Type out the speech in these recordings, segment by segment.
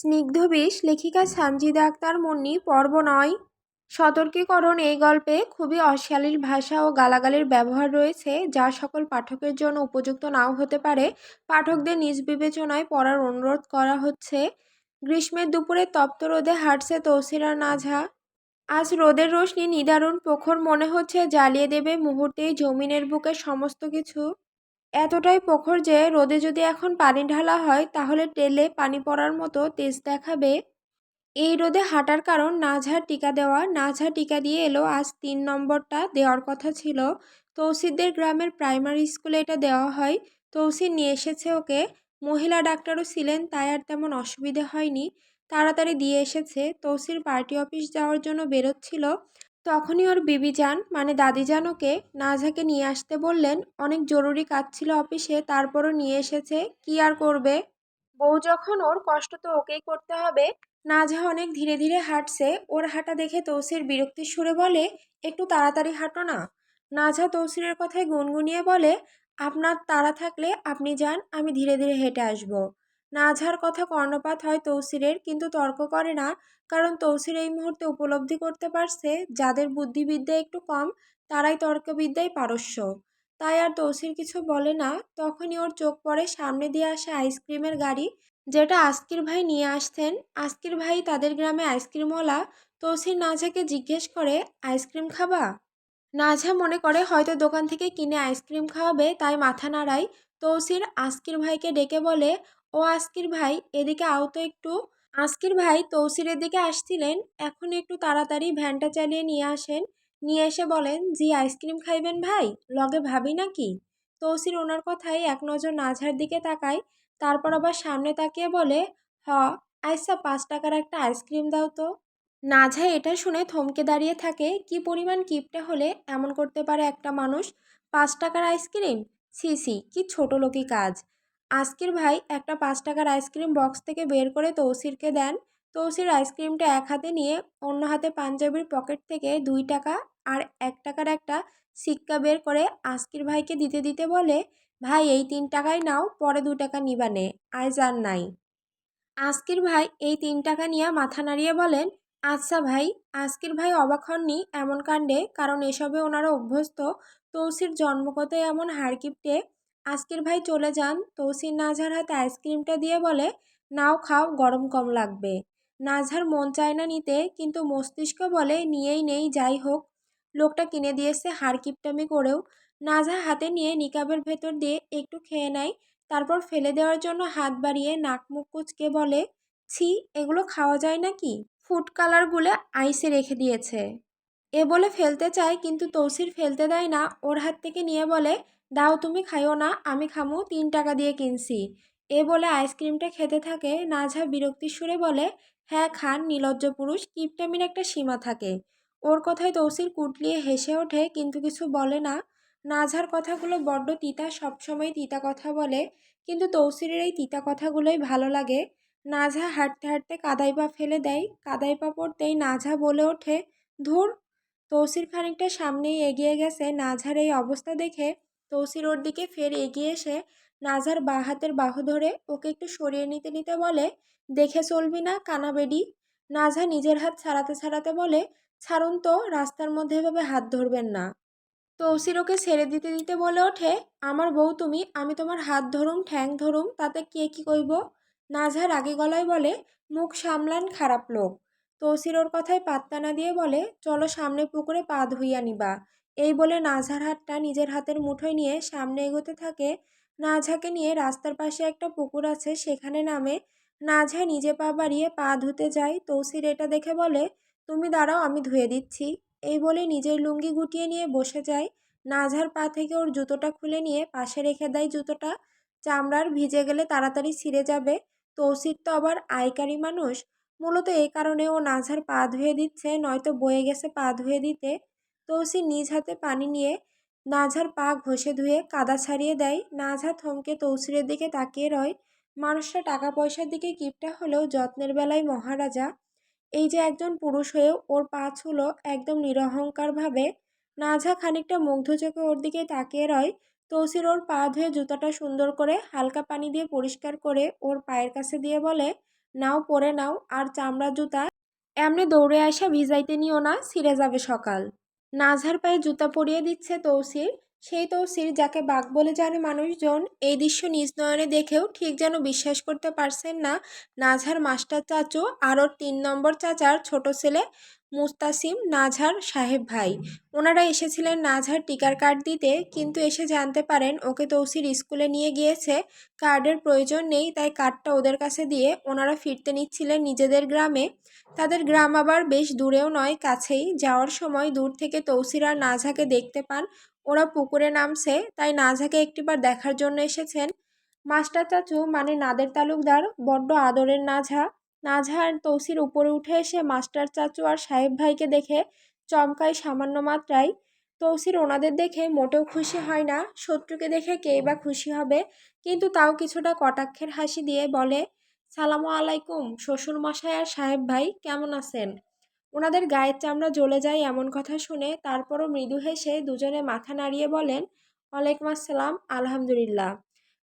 স্নিগ্ধবিষ লেখিকা সানজিদা আক্তার মুন্নি, পর্ব নয়। সতর্কীকরণ এই গল্পে খুবই অশালীল ভাষা ও গালাগালির ব্যবহার রয়েছে, যা সকল পাঠকের জন্য উপযুক্ত নাও হতে পারে। পাঠকদের নিজ বিবেচনায় পড়ার অনুরোধ করা হচ্ছে। গ্রীষ্মের দুপুরে তপ্ত রোদে হাঁটছে তৌসিরা নাঝা আজ রোদের রোশনি নিদারুণ, প্রখর মনে হচ্ছে, জ্বালিয়ে দেবে মুহূর্তেই জমিনের বুকে সমস্ত কিছু। এতটাই প্রখর যে রোদে যদি এখন পানি ঢালা হয়, তাহলে টেলে পানি পড়ার মতো তেজ দেখাবে। এই রোদে হাঁটার কারণ নাঝার টিকা দেওয়া। নাঝা টিকা দিয়ে এলো, আজ তিন নম্বরটা দেওয়ার কথা ছিল। তৌসিদদের গ্রামের প্রাইমারি স্কুলে এটা দেওয়া হয়। তৌসিদ নিয়ে এসেছে ওকে। মহিলা ডাক্তারও ছিলেন, তাই আর তেমন অসুবিধে হয়নি। তাড়াতাড়ি দিয়ে এসেছে। তৌসির পার্টি অফিস যাওয়ার জন্য বেরোচ্ছিল। তখনই ওর বিবি যান মানে দাদি যান ওকে নাঝাকে নিয়ে আসতে বললেন, অনেক জরুরি কাজ ছিল অফিসে, তারপরও নিয়ে এসেছে, কি আর করবে? বউ যখন ওর কষ্ট তো ওকেই করতে হবে নাঝা অনেক ধীরে ধীরে হাঁটছে, ওর হাঁটা দেখে তৌসির বিরক্তির সুরে বলে, একটু তাড়াতাড়ি হাঁটো না। নাঝা তৌসিরের কথায় গুনগুনিয়ে বলে, আপনার তাড়া থাকলে আপনি যান, আমি ধীরে ধীরে হেঁটে আসব। নাঝার কথা কর্ণপাত হয় তৌসিরের, কিন্তু তর্ক করে না, কারণ তৌসির এই মুহূর্তে উপলব্ধি করতে পারছে, যাদের বুদ্ধিবিদ্যা একটু কম, তারাই তর্কবিদ্যায় পারস্য। তাই আর তৌসির কিছু বলে না, তখনই ওর চোখ পড়ে সামনে দিয়ে আসা আইসক্রিমের গাড়ি, যেটা আজকির ভাই নিয়ে আসতেন আজকির ভাই তাদের গ্রামে আইসক্রিমওয়ালা। তৌসির নাঝাকে জিজ্ঞেস করে, আইসক্রিম খাবা? নাঝা মনে করে, হয়তো দোকান থেকে কিনে আইসক্রিম খাওয়াবে, তাই মাথা নাড়ায়। তৌসির আজকির ভাইকে ডেকে বলে ও আজকির ভাই, এদিকে আও তো একটু। আজকির ভাই তৌসিরের দিকে আসছিলেন এখন একটু তাড়াতাড়ি ভ্যানটা চালিয়ে নিয়ে আসেন। নিয়ে এসে বলেন, জি, আইসক্রিম খাইবেন ভাই? লগে ভাবি নাকি? তৌসির ওনার কথায় এক নজর নাঝার দিকে তাকায়, তারপর আবার সামনে তাকিয়ে বলে, হ, আইসা পাঁচ টাকার একটা আইসক্রিম দাও তো। নাঝা এটা শুনে থমকে দাঁড়িয়ে থাকে, কি পরিমাণ কিপটে হলে এমন করতে পারে একটা মানুষ? পাঁচ টাকার আইসক্রিম? সি সি কি ছোট লোকই কাজ। আজকের ভাই একটা পাঁচ টাকার আইসক্রিম বক্স থেকে বের করে তৌসিরকে দেন। তৌসির আইসক্রিমটা এক হাতে নিয়ে অন্য হাতে পাঞ্জাবির পকেট থেকে দুই টাকা আর এক টাকার একটা সিক্কা বের করে আজকির ভাইকে দিতে দিতে বলে, ভাই, এই তিন টাকায় নাও, পরে দু টাকা নিবানে আজ আর নাই। আজকির ভাই এই তিন টাকা নিয়ে মাথা নাড়িয়ে বলেন আচ্ছা ভাই, আজকির ভাই অবাক হননি এমন কাণ্ডে, কারণ এসবে ওনারা অভ্যস্ত। তৌসির জন্মগত এমন হাড়কিপটে আজকির ভাই চলে যান। তৌসির নাঝার হাতে আইসক্রিমটা দিয়ে বলে, নাও খাও, গরম কম লাগবে। নাঝার মন চায় না নিতে, কিন্তু মস্তিষ্ক বলে, নিয়েই নেই, যাই হোক। লোকটা কিনে দিয়েছে হাড়কিপটামি করেও নাঝা হাতে নিয়ে নিকাবের ভেতর দিয়ে একটু খেয়ে নেয়। তারপর ফেলে দেওয়ার জন্য হাত বাড়িয়ে নাক মুখ কুচকে বলে, ছি, এগুলো খাওয়া যায় নাকি? ফুড কালারগুলো আইসে রেখে দিয়েছে। এ বলে ফেলতে চায়, কিন্তু তৌসির ফেলতে দেয় না। ওর হাত থেকে নিয়ে বলে দাও তুমি খাইও না, আমি খামু, তিন টাকা দিয়ে কিনছি। এ বলে আইসক্রিমটা খেতে থাকে নাঝা বিরক্তির সুরে বলে হ্যাঁ খান, নিলজ্জ পুরুষ, কিপটামির একটা সীমা থাকে। ওর কথায় তৌসির কুটলিয়ে হেসে ওঠে, কিন্তু কিছু বলে না। নাঝার কথাগুলো বড্ড তিতা, সবসময় তিতা কথা বলে, কিন্তু তৌসিরের এই তিতা কথাগুলোই ভালো লাগে। নাঝা হাঁটতে হাঁটতে কাদাই পা ফেলে দেয় কাদাই পা পড়তেই নাঝা বলে ওঠে, ধুর। তৌসির খানিকটা সামনেই এগিয়ে গেছে নাঝার এই অবস্থা দেখে তৌসির ওর দিকে ফের এগিয়ে এসে নাঝার বা হাতের বাহু ধরে ওকে একটু সরিয়ে নিতে নিতে বলে, দেখে চলবি না, কানা বেডি? নাঝা নিজের হাত ছাড়াতে ছাড়াতে বলে, ছাড়ুন তো, রাস্তার মধ্যে এভাবে হাত ধরবেন না। তৌসির ওকে ছেড়ে দিতে দিতে বলে ওঠে, আমার বউ তুমি, আমি তোমার হাত ধরুম, ঠ্যাং ধরুম, তাতে কে কি কইব? নাঝা রাগে গলায় বলে, মুখ সামলান, খারাপ লোক। তৌসির ওর কথায় পাত্তা না দিয়ে বলে, চলো সামনে পুকুরে পা ধুইয়া নিবা। এই বলে নাঝার হাতটা নিজের হাতের মুঠোয় নিয়ে সামনে এগোতে থাকে। নাঝাকে নিয়ে রাস্তার পাশে একটা পুকুর আছে, সেখানে নামে। নাঝা নিজে পা বাড়িয়ে পা ধুতে যায়। তৌসির এটা দেখে বলে, তুমি দাঁড়াও, আমি ধুয়ে দিচ্ছি। এই বলে নিজের লুঙ্গি গুটিয়ে নিয়ে বসে যায়। নাঝার পা থেকে ওর জুতোটা খুলে নিয়ে পাশে রেখে দেয় জুতোটা। চামড়ার ভিজে গেলে তাড়াতাড়ি ছিঁড়ে যাবে। তৌসির তো আবার আয়কারী মানুষ। মূলত এই কারণে ও নাঝার পা ধুয়ে দিচ্ছে, নয়তো বয়ে গেছে পা ধুয়ে দিতে। তৌসির নিজ হাতে পানি নিয়ে নাঝার পা ঘষে ধুয়ে কাদা ছাড়িয়ে দেয়। নাঝা থমকে তৌসিরের দিকে তাকিয়ে রয়, মানুষটা টাকা পয়সার দিকে কিপটা হলেও যত্নের বেলায় মহারাজা, এই যে একজন পুরুষ হয়েও ওর পা ছুলো একদম নিরহংকারভাবে। নাঝা খানিকটা মুগ্ধ চোখে ওর দিকে তাকিয়ে রয়, তৌসির ওর পা ধুয়ে জুতাটা সুন্দর করে হালকা পানি দিয়ে পরিষ্কার করে ওর পায়ের কাছে দিয়ে বলে, নাও, পরে নাও, আর চামড়া, জুতা, এমনি দৌড়ে আসা ভিজাইতে নিও না, ছিঁড়ে যাবে সকাল। নাঝার পায়ে জুতা পরিয়ে দিচ্ছে তৌসির। সেই তৌসির, যাকে বাঘ বলে জানে মানুষজন, এই দৃশ্য নিজ নয়নে দেখেও ঠিক যেন বিশ্বাস করতে পারছেন না নাঝার মাস্টার চাচু আরও তিন নম্বর চাচার ছোট ছেলে মুস্তাসিম নাঝার সাহেব ভাই। ওনারা এসেছিলেন নাঝার টিকার কার্ড দিতে, কিন্তু এসে জানতে পারেন ওকে তৌসির স্কুলে নিয়ে গিয়েছে। কার্ডের প্রয়োজন নেই, তাই কার্ডটা ওদের কাছে দিয়ে ওনারা ফিরতে নিচ্ছিলেন নিজেদের গ্রামে। তাদের গ্রাম আবার বেশ দূরেও নয়, কাছেই। যাওয়ার সময় দূর থেকে তৌসির আর নাঝাকে দেখতে পান ওরা পুকুরে নামছে, তাই নাঝাকে একটিবার দেখার জন্য এসেছেন। মাস্টার চাচু মানে নাদের তালুকদার, বড্ড আদরের নাঝা নাঝা আর তৌসির উপরে উঠে এসে মাস্টার চাচু আর সাহেব ভাইকে দেখে চমকায় সামান্য মাত্রায়। তৌসির ওনাদের দেখে মোটেও খুশি হয় না, শত্রুকে দেখে কেই বা খুশি হবে, কিন্তু তাও কিছুটা কটাক্ষের হাসি দিয়ে বলে, সালামু আলাইকুম শ্বশুর মশাই আর সাহেব ভাই, কেমন আছেন? ওনাদের গায়ের চামড়া জ্বলে যায় এমন কথা শুনে তারপরও মৃদু হেসে দুজনে মাথা নাড়িয়ে বলেন, ওয়ালাইকুম আসসালাম, আলহামদুলিল্লাহ।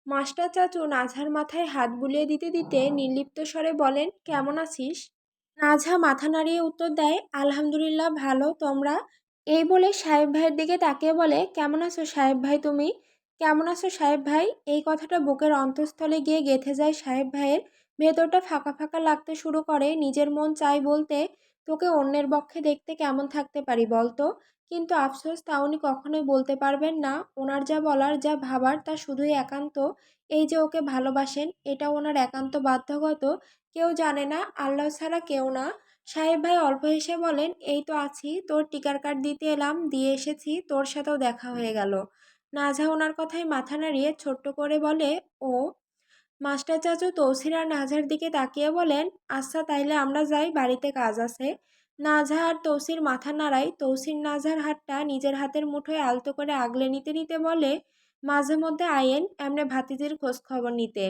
মাস্টার চাচু নাঝার মাথায় হাত বুলিয়ে দিতে দিতে নির্লিপ্ত স্বরে বলেন, কেমন আছিস? নাঝা মাথা নাড়িয়ে উত্তর দেয়, আলহামদুলিল্লাহ, ভালো, তোমরা? এই বলে সাহেব ভাইয়ের দিকে তাকিয়ে বলে, কেমন আছো সাহেব ভাই তুমি? কেমন আছো সাহেব ভাই? এই কথাটা বুকের অন্তঃস্থলে গিয়ে গেঁথে যায় সাহেব ভাইয়ের। ভেতরটা ফাঁকা ফাঁকা লাগতে শুরু করে, নিজের মন চাই বলতে তোকে অন্যের পক্ষে দেখতে কেমন থাকতে পারি বলতো? কিন্তু আফসোস তা উনি কখনোই বলতে পারবেন না। ওনার যা বলার, যা ভাবার তা শুধুই একান্ত। এই যে ওকে ভালোবাসেন, এটা ওনার একান্ত বাধ্যগত। কেউ জানে না, আল্লাহ ছাড়া কেউ না। সাহেব ভাই অল্প হেসে বলেন, এই তো আছি, তোর টিকার কার্ড দিতে এলাম, দিয়ে এসেছি, তোর সাথেও দেখা হয়ে গেল। নাঝা ওনার কথায় মাথা নাড়িয়ে ছোট্ট করে বলে, ও মাস্টার চাচু তৌসির নাঝার দিকে তাকিয়ে বলেন আচ্ছা তাইলে আমরা যাই, বাড়িতে কাজ আছে। নাঝা আর তৌসির মাথা নাড়ায়। তৌসির নাঝার হাতটা নিজের হাতের মুঠোয় আলতো করে আগলে নিতে নিতে বলে, মাঝে মধ্যে আয়েন, এমনি ভাতিজির খোঁজ খবর নিতে।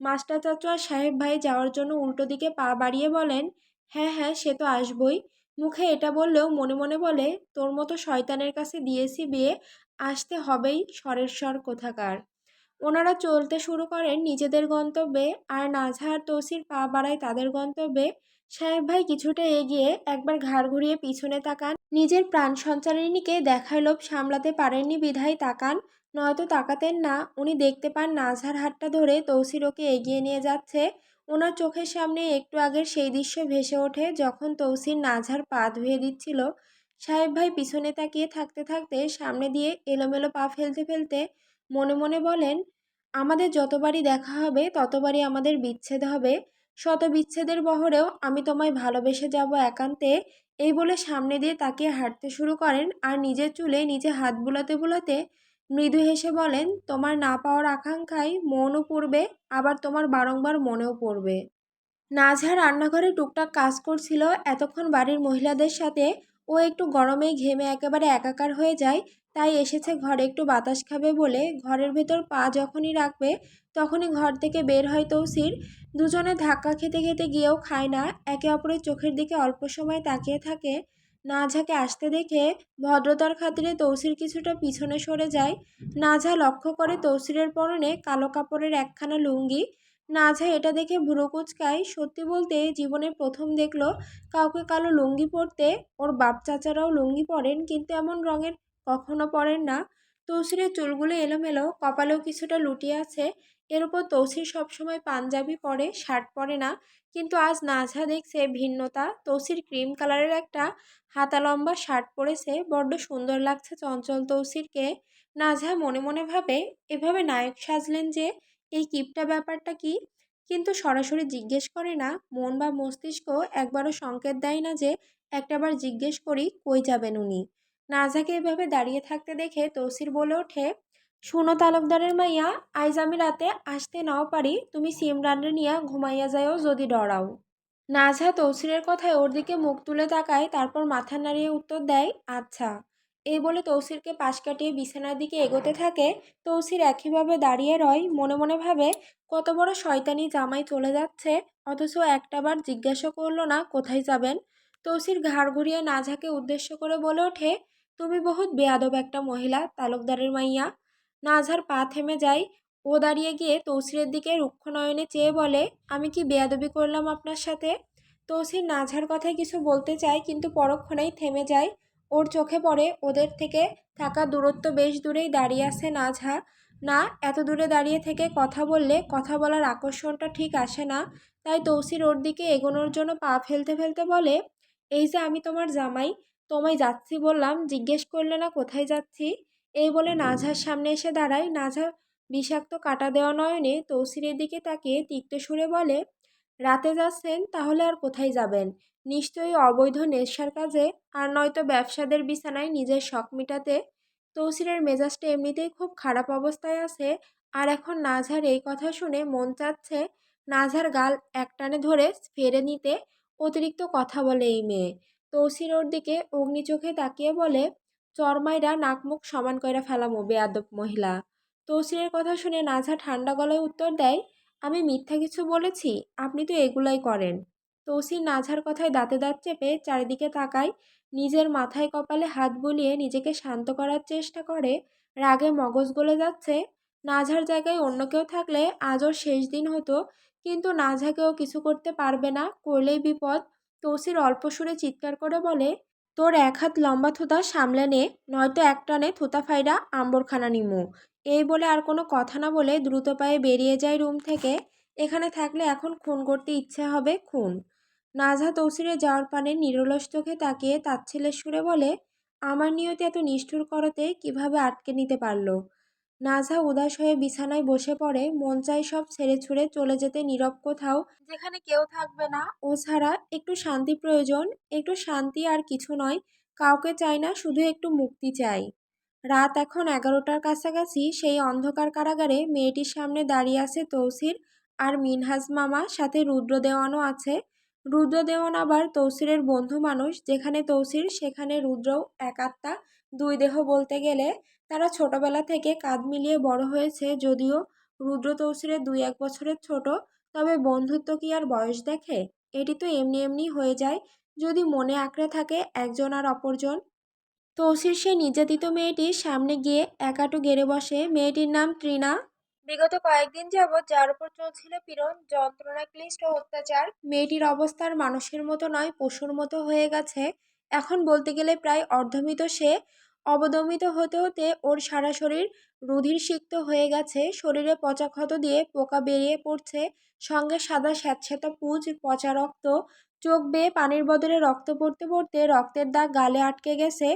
মাস্টার চাচু আর সাহেব ভাই যাওয়ার জন্য উল্টো দিকে পা বাড়িয়ে বলেন হ্যাঁ হ্যাঁ সে তো আসবই। মুখে এটা বললেও মনে মনে বলে, তোর মতো শয়তানের কাছে দিয়েছি বিয়ে, আসতে হবেই স্বরের স্বর কোথাকার। ওনারা চলতে শুরু করেন নিজেদের গন্তব্যে আর নাঝা আর তৌসির পা বাড়ায় তাদের গন্তব্যে। সাহেব ভাই কিছুটা এগিয়ে একবার ঘাড় ঘুরিয়ে পিছনে তাকান। নিজের প্রাণ সঞ্চারিণীকে দেখার লোভ সামলাতে পারেননি বিধায় তাকান। নয়তো তাকাতেন না, উনি দেখতে পান নাঝার হাতটা ধরে তৌসির ওকে এগিয়ে নিয়ে যাচ্ছে। ওনার চোখের সামনে একটু আগের সেই দৃশ্য ভেসে ওঠে যখন তৌসির নাঝার পা ধুয়ে দিচ্ছিল। সাহেব ভাই পিছনে তাকিয়ে থাকতে থাকতে সামনে দিয়ে এলোমেলো পা ফেলতে ফেলতে মনে মনে বলেন, আমাদের যতবারই দেখা হবে, ততবারই আমাদের বিচ্ছেদ হবে। শত বিচ্ছেদের বহরেও আমি তোমায় ভালোবেসে যাব একান্তে। এই বলে সামনে দিয়ে তাকিয়ে হাঁটতে শুরু করেন আর নিজের চুলে নিজে হাত বুলাতে বুলাতে মৃদু হেসে বলেন, তোমার না পাওয়ার আকাঙ্ক্ষায় মনও পড়বে, আবার তোমার বারংবার মনেও পড়বে। নাঝা রান্নাঘরে টুকটাক কাজ করছিল। এতক্ষণ বাড়ির মহিলাদের সাথে ও একটু গরমে ঘেমে একেবারে একাকার হয়ে যায়। তাই এসেছে ঘরে, একটু বাতাস খাবে বলে। ঘরের ভেতর পা যখনই রাখবে, তখনই ঘর থেকে বের হয় তৌসির। দুজনে ধাক্কা খেতে খেতে গিয়েও খায় না। একে অপরের চোখের দিকে অল্প সময় তাকিয়ে থাকে। নাঝাকে আসতে দেখে ভদ্রতার খাতিরে তৌসির কিছুটা পিছনে সরে যায়। নাঝা লক্ষ্য করে তৌসিরের পরনে কালো কাপড়ের একখানা লুঙ্গি। নাঝা এটা দেখে ভুরু কুচকায়। সত্যি বলতে জীবনের প্রথম দেখল কাউকে কালো লুঙ্গি পরতে। ওর বাপ চাচারাও লুঙ্গি পরেন, কিন্তু এমন রঙের কখনো পরেন না। তৌসিরের চুলগুলো এলোমেলো, কপালেও কিছুটা লুটিয়ে আছে। এর উপর তৌসির সবসময় পাঞ্জাবি পরে, শার্ট পরে না, কিন্তু আজ নাঝা দেখছে ভিন্নতা। তৌসির ক্রিম কালারের একটা হাতা লম্বা শার্ট পরেছে, বড্ড সুন্দর লাগছে চঞ্চল তৌসিরকে। নাঝা মনে মনে ভাবে, এভাবে নায়ক সাজলেন যে, এই কিপটা ব্যাপারটা কি? কিন্তু সরাসরি জিজ্ঞেস করে না। মন বা মস্তিষ্ক একবারও সংকেত দেয় না যে, একটাবার জিজ্ঞেস করি, কই যাবেন উনি? নাজাকে এভাবে দাঁড়িয়ে থাকতে দেখে তৌসির বলে ওঠে, শুনো তালুকদারের মাইয়া, আইজ আমি রাতে আসতে নাও পারি, তুমি সিমরানরে নিয়া ঘুমাইয়া যাইও যদি ডরাও। নাজা তৌসিরের কথায় ওর দিকে মুখ তুলে তাকায়, তারপর মাথা নাড়িয়ে উত্তর দেয় আচ্ছা। এই বলে তৌসিরকে পাশ কাটিয়ে বিছানার দিকে এগোতে থাকে। তৌসির একইভাবে দাঁড়িয়ে রয়, মনে মনে ভাবে, কত বড় শয়তানি জামাই চলে যাচ্ছে, অথচ একটাবার জিজ্ঞাসা করল না কোথায় যাবেন? তৌসির ঘাড় ঘুরিয়ে নাঝাকে উদ্দেশ্য করে বলে ওঠে তুমি বহুত বেয়াদব একটা মহিলা, তালুকদারের মাইয়া। নাঝার পা থেমে যায়। ও দাঁড়িয়ে গিয়ে তৌসিরের দিকে রুক্ষ নয়নে চেয়ে বলে, আমি কি বেয়াদবি করলাম আপনার সাথে? তৌসির নাঝার কথায় কিছু বলতে চায়, কিন্তু পরক্ষণেই থেমে যায়। ওর চোখে পড়ে ওদের থেকে থাকা দূরত্ব বেশ দূরেই দাঁড়িয়ে আছে নাঝা না, এত দূরে দাঁড়িয়ে থেকে কথা বললে কথা বলার আকর্ষণটা ঠিক আসে না। তাই তৌসির ওর দিকে এগোনোর জন্য পা ফেলতে ফেলতে বলে, এই যে আমি তোমার জামাই তোমায় যাচ্ছি বললাম, জিজ্ঞেস করলে না কোথায় যাচ্ছি? এই বলে নাঝার সামনে এসে দাঁড়ায়। নাঝা বিষাক্ত কাটা দেওয়া নয়নে তৌসিরের দিকে তাকিয়ে তিক্ত সুরে বলে, রাতে যাচ্ছেন, তাহলে আর কোথায় যাবেন? নিশ্চয়ই অবৈধ নেশার কাজে। আর নয়তো ব্যবসাদের বিছানায় নিজের শখ মিটাতে? তৌসিরের মেজাজটা এমনিতেই খুব খারাপ অবস্থায় আছে। আর এখন নাঝার এই কথা শুনে মন চাচ্ছে নাঝার গাল একটানে ধরে ফেরে নিতে। অতিরিক্ত কথা বলে এই মেয়ে। তৌসির ওর দিকে অগ্নি চোখে তাকিয়ে বলে চরমাইরা নাকমুখ সমান কইরা ফেলামো, বেয়াদব মহিলা। তৌসিরের কথা শুনে নাঝা ঠান্ডা গলায় উত্তর দেয়, আমি মিথ্যা কিছু বলেছি, আপনি তো এগুলাই করেন। তৌসির নাঝার কথায় দাঁতে দাঁত চেপে চারিদিকে তাকায়, নিজের মাথায় কপালে হাত বুলিয়ে নিজেকে শান্ত করার চেষ্টা করে, রাগে মগজ গলে যাচ্ছে। নাঝার জায়গায় অন্য কেউ থাকলে আজও শেষ দিন হতো, কিন্তু নাঝাকেও কিছু করতে পারবে না, করলেই বিপদ। তৌসির অল্প সুরে চিৎকার করে বলে, তোর এক হাত লম্বা থুতা সামলে নে, নয়তো এক টানে থুতা ফাইরা আম্বরখানা নিমু। এই বলে আর কোনো কথা না বলে দ্রুত পায়ে বেরিয়ে যায় রুম থেকে। এখানে থাকলে এখন খুন করতে ইচ্ছে হবে খুন। নাজা তৌসিরে যাওয়ার পানে নিরলস চোখে তাকিয়ে তাচ্ছিলের সুরে বলে, আমার নিয়তি এত নিষ্ঠুর করতে কীভাবে আটকে নিতে পারল? নাজা উদাস হয়ে বিছানায় বসে পড়ে, মন চাই সব ছেড়ে ছুড়ে চলে যেতে নীরব কোথাও, যেখানে কেউ থাকবে না। ও ছাড়া একটু শান্তি প্রয়োজন, একটু শান্তি আর কিছু নয়, কাউকে চাই না, শুধু একটু মুক্তি চাই। রাত এখন এগারোটার কাছাকাছি, সেই অন্ধকার কারাগারে মেয়েটির সামনে দাঁড়িয়ে আছে তৌসির আর মিনহাজ মামা, সাথে রুদ্র দেওয়ানও আছে। রুদ্র আবার তৌসিরের বন্ধু মানুষ। যেখানে তৌসির, সেখানে রুদ্রও এক আত্মা। দুই দেহ বলতে গেলে তারা ছোটবেলা থেকে কাঁধ মিলিয়ে বড় হয়েছে। যদিও রুদ্র তৌসিরের দুই এক বছরের ছোট, তবে বন্ধুত্ব কি আর বয়স দেখে? এটি তো এমনি এমনি হয়ে যায়। যদি মনে আঁকড়ে থাকে একজন আর অপরজন। তৌসির সেই নির্যাতিত মেয়েটির সামনে গিয়ে একাটু গেড়ে বসে। মেয়েটির নাম ত্রিনা। বিগত কয়েকদিন যাবৎ যার উপর চলছিল পীড়ন, যন্ত্রণা, ক্লিষ্ট অত্যাচার, মেয়েটির অবস্থার মানুষের মতো নয়, পশুর মতো হয়ে গেছে। এখন বলতে গেলে প্রায় অর্ধমিত সে, অবদমিত হতে হতে ওর সারা শরীর রুধির সিক্ত হয়ে গেছে। শরীরে পচা ক্ষত দিয়ে পোকা বেরিয়ে পড়ছে। সঙ্গে সাদা স্যাঁতস্যাঁত পুজ, পচা রক্ত, চোখ বেয়ে পানির বদলে রক্ত পড়তে পড়তে রক্তের দাগ গালে আটকে গেছে।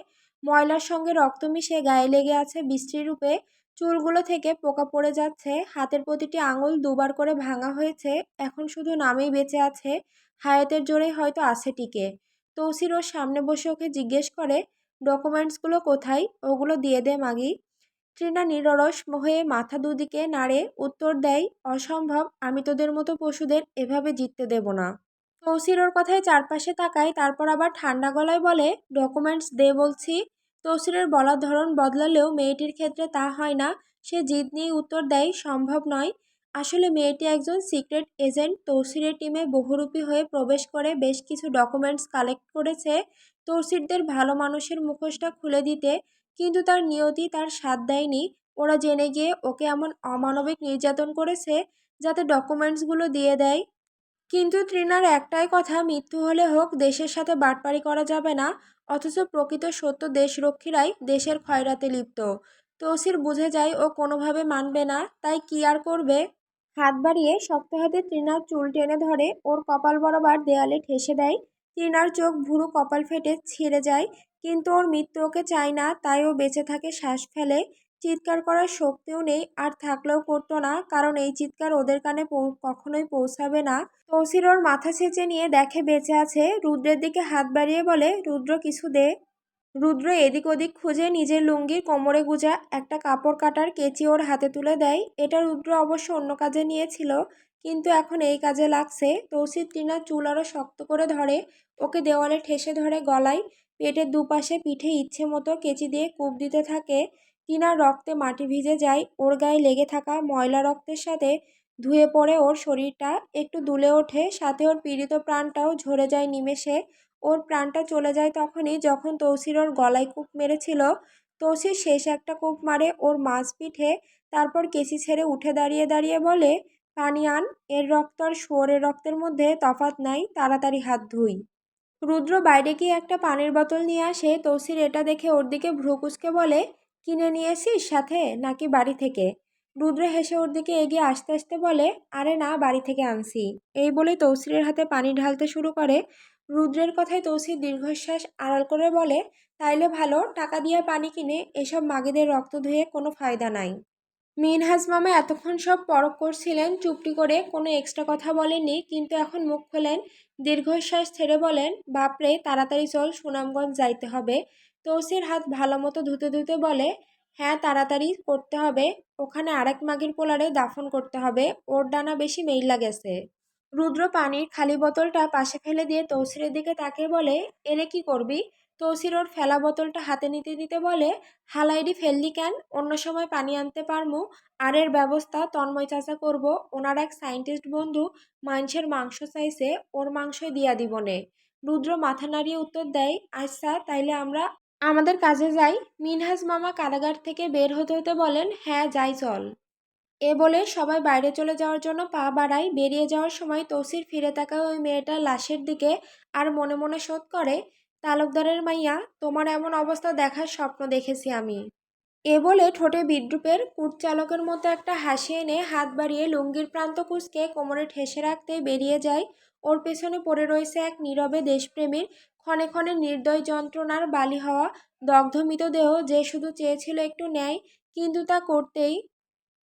ময়লার সঙ্গে রক্ত মিশে গায়ে লেগে আছে বৃষ্টি রূপে। চুলগুলো থেকে পোকা পড়ে যাচ্ছে, হাতের প্রতিটি আঙুল দুবার করে ভাঙা হয়েছে, এখন শুধু নামেই বেঁচে আছে, হায়াতের জোরেই হয়তো আছে টিকে। তৌসির ওর সামনে বসে ওকে জিজ্ঞেস করে, ডকুমেন্টসগুলো কোথায়? ওগুলো দিয়ে দে মাগি। ট্রিনা নিররস হয়ে মাথা দুদিকে নাড়ে, উত্তর দেয় অসম্ভব, আমি তোদের মতো পশুদের এভাবে জিততে দেব না। তৌসির ওর কথায় চারপাশে তাকায়, তারপর আবার ঠান্ডা গলায় বলে, ডকুমেন্টস দে বলছি। তৌসিরের বলার ধরন বদলালেও মেয়েটির ক্ষেত্রে তা হয় না। সে জিদ নিয়ে উত্তর দেয়, সম্ভব নয়। আসলে মেয়েটি একজন সিক্রেট এজেন্ট। তৌসিরের টিমে বহুরূপী হয়ে প্রবেশ করে, বেশ কিছু ডকুমেন্টস কালেক্ট করেছে তৌসিরদের ভালো মানুষের মুখোশটা খুলে দিতে। কিন্তু তার নিয়তি তার সাথ দেয়নি। ওরা জেনে গিয়ে ওকে এমন অমানবিক নির্যাতন করেছে যাতে ডকুমেন্টসগুলো দিয়ে দেয়। কিন্তু তৃণার একটাই কথা, মৃত্যু হলে হোক, দেশের সাথে বাটপারি করা যাবে না। অথচ প্রকৃত সত্য দেশরক্ষীরাই দেশের খয়রাতে লিপ্ত। তৌসির বুঝে যায় ও কোনোভাবে মানবে না, তাই কি আর করবে? হাত বাড়িয়ে শক্ত হাতে তৃণার চুল টেনে ধরে ওর কপাল বরাবর দেয়ালে ঠেসে দেয়। তৃণার চোখ ভুরু কপাল ফেটে ছিঁড়ে যায়, কিন্তু ওর মৃত্যু ওকে চায় না, তাই ও বেঁচে থাকে শ্বাস ফেলে। চিৎকার করার শক্তিও নেই, আর থাকলেও করতো না, কারণ এই চিৎকার ওদের কানে কখনোই পৌঁছাবে না। তৌসির ওর মাথা ছেঁচে নিয়ে দেখে বেঁচে আছে, রুদ্রের দিকে হাত বাড়িয়ে বলে, রুদ্র, কিছু দে। রুদ্র এদিক ওদিক খুঁজে নিজের লুঙ্গির কোমরে গুজা একটা কাপড় কাটার কেচি ওর হাতে তুলে দেয়। এটা রুদ্র অবশ্য অন্য কাজে নিয়েছিল, কিন্তু এখন এই কাজে লাগছে। তৌসির টিনার চুল আরও শক্ত করে ধরে, ওকে দেওয়ালে ঠেসে ধরে গলায়। পেটের দুপাশে পিঠে ইচ্ছে মতো কেচি দিয়ে কূপ দিতে থাকে। টিনার রক্তে মাটি ভিজে যায়। ওর গায়ে লেগে থাকা ময়লা রক্তের সাথে ধুয়ে পড়ে ওর শরীরটা। একটু দুলে ওঠে, সাথে ওর পীড়িত প্রাণটাও ঝরে যায় নিমেষে। ওর প্রাণটা চলে যায় তখনই যখন তৌসির ওর গলায় কূপ মেরেছিল। তৌসির শেষ একটা কূপ মারে ওর মাঝ পিঠে, তারপর কেসি ছেড়ে উঠে দাঁড়িয়ে দাঁড়িয়ে বলে, পানি আন, এর রক্ত আর শুয়োরের রক্তের মধ্যে তফাৎ নাই, তাড়াতাড়ি হাত ধুই। রুদ্র বাইরে গিয়ে একটা পানির বোতল নিয়ে আসে। তৌসির এটা দেখে ওর দিকে ভ্রুকুচকে বলে, কিনে নিয়েছিস সাথে নাকি বাড়ি থেকে? রুদ্র হেসে ওর দিকে এগিয়ে আসতে আসতে বলে, আরে না, বাড়ি থেকে আনছি। এই বলে তৌসিরের হাতে পানি ঢালতে শুরু করে। রুদ্রের কথায় তৌসির দীর্ঘশ্বাস আড়াল করে বলে, তাইলে ভালো, টাকা দিয়ে পানি কিনে এসব মাগিদের রক্ত ধুয়ে কোনো ফায়দা নাই। মিনহাজ মামা এতক্ষণ সব পরক করছিলেন, চুপটি করে কোনো এক্সট্রা কথা বলেননি, কিন্তু এখন মুখ খোলেন দীর্ঘশ্বাস ছেড়ে বলেন, বাপরে, তাড়াতাড়ি চল, সুনামগঞ্জ যাইতে হবে। তৌসির হাত ভালো মতো ধুতে ধুতে বলে হ্যাঁ তাড়াতাড়ি করতে হবে। ওখানে আরেক মাগির পোলারে দাফন করতে হবে। ওর ডানা বেশি মেইলা গেছে। রুদ্র পানির খালি বোতলটা পাশে ফেলে দিয়ে তৌসিরের দিকে তাকে বলে, এলে কি করবি? তৌসির ওর ফেলা বোতলটা হাতে নিতে নিতে বলে হালাইডি ফেললি কেন? অন্য সময় পানি আনতে পারমু। আর এর ব্যবস্থা তন্ময় চাচা করব। ওনার এক সায়েন্টিস্ট বন্ধু মাংসের মাংস চাইছে, ওর মাংসই দিয়া দিবনে রুদ্র মাথা নাড়িয়ে উত্তর দেয় আচ্ছা তাইলে আমরা আমাদের কাজে যাই। মিনহাজ মামা কারাগার থেকে বের হতে হতে বলেন হ্যাঁ যাই চল। এ বলে সবাই বাইরে চলে যাওয়ার জন্য পা বাড়ায়। বেরিয়ে যাওয়ার সময় তৌসির ফিরে তাকায় ওই মেয়েটার লাশের দিকে আর মনে মনে শোধ করে তালুকদারের মাইয়া, তোমার এমন অবস্থা দেখার স্বপ্ন দেখেছি আমি। এ বলে ঠোঁটে বিদ্রুপের কুটচালকের মতো একটা হাসি এনে হাত বাড়িয়ে লুঙ্গির প্রান্ত কুচকে কোমরে ঠেসে রাখতে বেরিয়ে যায়। ওর পেছনে পড়ে রয়েছে এক নীরবে দেশপ্রেমীর ক্ষণে ক্ষণে নির্দয় যন্ত্রণার বালি হওয়া দগ্ধ মৃতদেহ যে শুধু চেয়েছিল একটু ন্যায়, কিন্তু তা করতেই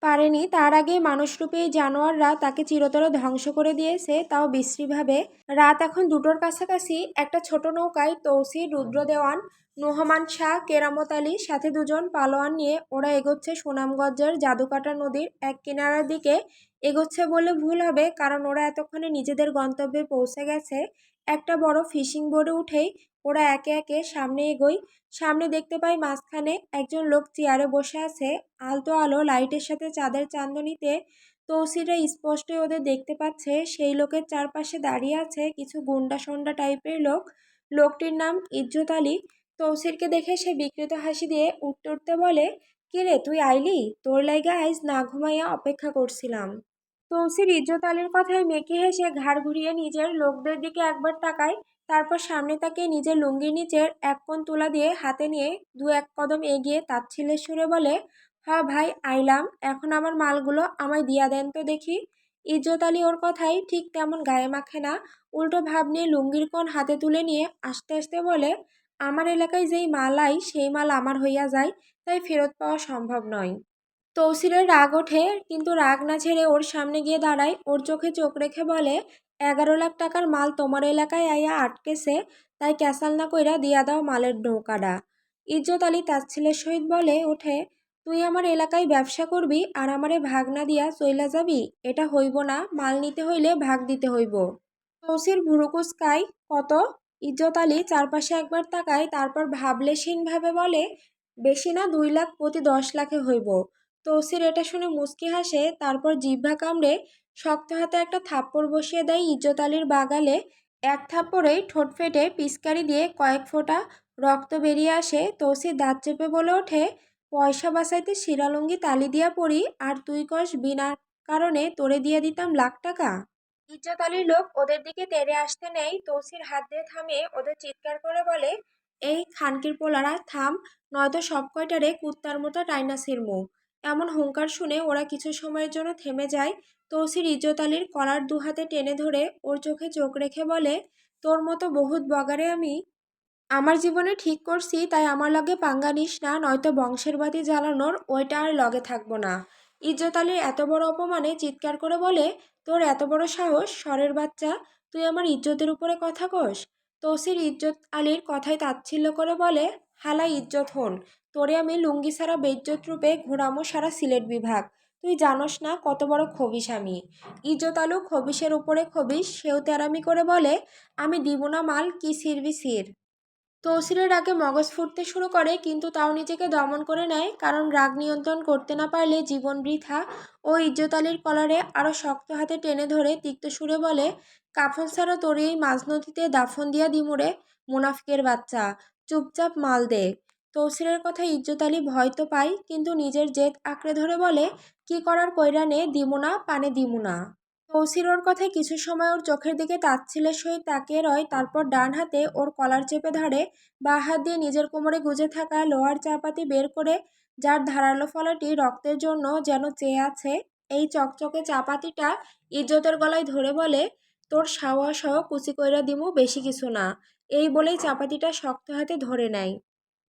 পারেনি। তার আগে মানুষরূপী এই জানোয়াররা তাকে চিরতরে ধ্বংস করে দিয়েছে। তাও বিশ্রীভাবে। রাত এখন দুটোর কাছাকাছি। একটা ছোট নৌকায় তৌসির রুদ্রদেওয়ান নোহমান শাহ, কেরামত আলী, সাথে দুজন পালোয়ান নিয়ে ওরা এগোচ্ছে সুনামগঞ্জের জাদুকাটা নদীর এক কিনারার দিকে। এগোচ্ছে বলে ভুল হবে, কারণ ওরা এতক্ষণে নিজেদের গন্তব্যে পৌঁছে গেছে। একটা বড় ফিশিং বোর্ডে উঠেই ওরা একে একে সামনে এগোয়। সামনে দেখতে পাই মাঝখানে একজন লোক চেয়ারে বসে আছে। আলতো আলো লাইটের সাথে চাঁদের চাঁদনিতে। তৌসিরা স্পষ্টই ওদের দেখতে পাচ্ছে। সেই লোকের চারপাশে দাঁড়িয়ে আছে কিছু গুন্ডা সন্ডা টাইপের লোক। লোকটির নাম ইজ্জত আলী। তৌসিরকে দেখে সে বিকৃত হাসি দিয়ে উঠতে উঠতে বলে কিরে তুই আইলি? তোর লাইগা আইজ না ঘুমাইয়া অপেক্ষা করছিলাম। তৌসির ইজ্জত আলীর কথায় মেকি হেসে ঘাড় ঘুরিয়ে নিজের লোকদের দিকে একবার তাকায়। তারপর সামনে তাকে নিজের লুঙ্গির নিচের এক কোণ তুলা দিয়ে হাতে নিয়ে দু এক কদম এগিয়ে তাচ্ছিলের সুরে বলে, হ ভাই, আইলাম। এখন আমার মালগুলো আমায় দিয়া দেন তো দেখি। ইজ্জত আলী ওর কথাই ঠিক তেমন গায়ে মাখে না। উল্টো ভাব নিয়ে লুঙ্গির কোণ হাতে তুলে নিয়ে আস্তে আস্তে বলে, আমার এলাকায় যেই মাল আই, সেই মাল আমার হইয়া যায়, তাই ফেরত পাওয়া সম্ভব নয়। তৌসিরের রাগ ওঠে, কিন্তু রাগ না ছেড়ে ওর সামনে গিয়ে দাঁড়ায়। ওর চোখে চোখ রেখে বলে এগারো লাখ টাকার মাল তোমার এলাকায় আইয়া আটকেছে, তাই ক্যাসাল না কইরা দিয়া দাও মালের নৌকাডা ইজ্জত আলী তার ছেলের সহিত বলে ওঠে, তুই আমার এলাকায় ব্যবসা করবি আর আমারে ভাগ না দিয়া চইলা যাবি? এটা হইব না, মাল নিতে হইলে ভাগ দিতে হইব। তৌসির ভুরুকুসকাই কত? ইজ্জত আলী চারপাশে একবার তাকায়, তারপর ভাবলেশীনভাবে বলে, বেশি না দুই লাখ প্রতি দশ লাখে হইব। তৌসির এটা শুনে মুচকি হাসে, তারপর জিহ্বা কামড়ে শক্ত হাতে একটা থাপ্পড় বসিয়ে দেয় ইজ্জত আলীর বাগালে। এক থাপ্পড়েই ঠোঁট ফেটে পিচকারি দিয়ে কয়েক ফোঁটা রক্ত বেরিয়ে আসে। তৌসির দাঁত চেপে বলে ওঠে, পয়সা বাঁচাইতে শিরালুঙ্গি তালি দিয়া পড়ি আর তুই কস বিনা কারণে তোরে দিয়ে দিতাম লাখ টাকা। ইজ্জত আলীর লোক ওদের দিকে তেড়ে আসতে নেই। তৌসির হাত দিয়ে থামিয়ে ওদের চিৎকার করে বলে, এই খানকির পোলারা, থাম, নয়তো সব কয়টারে কুত্তার মতো টাইনা ছিড়মু এমন হুঙ্কার শুনে ওরা কিছু সময়ের জন্য থেমে যায়। তৌসির ইজ্জত আলীর কলার দু হাতে টেনে ধরে ওর চোখে চোখ রেখে বলে, তোর মতো বহুত বগারে আমি, আমার জীবনে ঠিক করছি, তাই আমার লগে পাঙ্গা নিস না, নয়তো বংশের বাতি জ্বালানোর ওইটা আর লগে থাকব না। ইজ্জত আলীর এত বড় অপমানে চিৎকার করে বলে, তোর এত বড় সাহস, স্বরের বাচ্চা, তুই আমার ইজ্জতের উপরে কথা কস? তৌসির ইজ্জত আলীর কথায় তাচ্ছিল্য করে বলে, হালা ইজ্জত হন, তোরে আমি লুঙ্গি সারা বেজ্জত রূপে ঘোরামো সারা সিলেট বিভাগ। তুই জানোস না কত বড় খবিস আমি। ইজ্জত আলু খবিসের উপরে খবিস সেও তেরামি করে বলে, আমি দিব না মাল, কি সিরবি সির তৌসিরের রাগে মগজ ফুটতে শুরু করে, কিন্তু তাও নিজেকে দমন করে নেয়, কারণ রাগ নিয়ন্ত্রণ করতে না পারলে জীবন বৃথা ও ইজ্জত আলীর কলারে আরও শক্ত হাতে টেনে ধরে তিক্ত সুরে বলে, কাফন ছাড়া তোর এই মাঝ নদীতে দাফন দিয়া দিমুরে মুনাফিকের বাচ্চা, চুপচাপ মাল দে। তৌসিরের কথা ইজ্জত আলী ভয় তো পায়, কিন্তু নিজের জেদ আঁকড়ে ধরে বলে, কি করার কইরা নে দিমু না পানে দিমু না তৌসির ওর কথায় কিছু সময় ওর চোখের দিকে তাচ্ছিলের সহিত তাকিয়ে রয়, তারপর ডান হাতে ওর কলার চেপে ধরে, বা হাত দিয়ে নিজের কোমরে গুজে থাকা লোহার চাপাতি বের করে, যার ধারালো ফলাটি রক্তের জন্য যেন চেয়ে আছে, এই চকচকে চাপাতিটা ইজ্জতের গলায় ধরে বলে, তোর সাওয়া সহ কুচি কইরা দিমু বেশি কিছু না। এই বলেই চাপাতিটা শক্ত হাতে ধরে নেয়।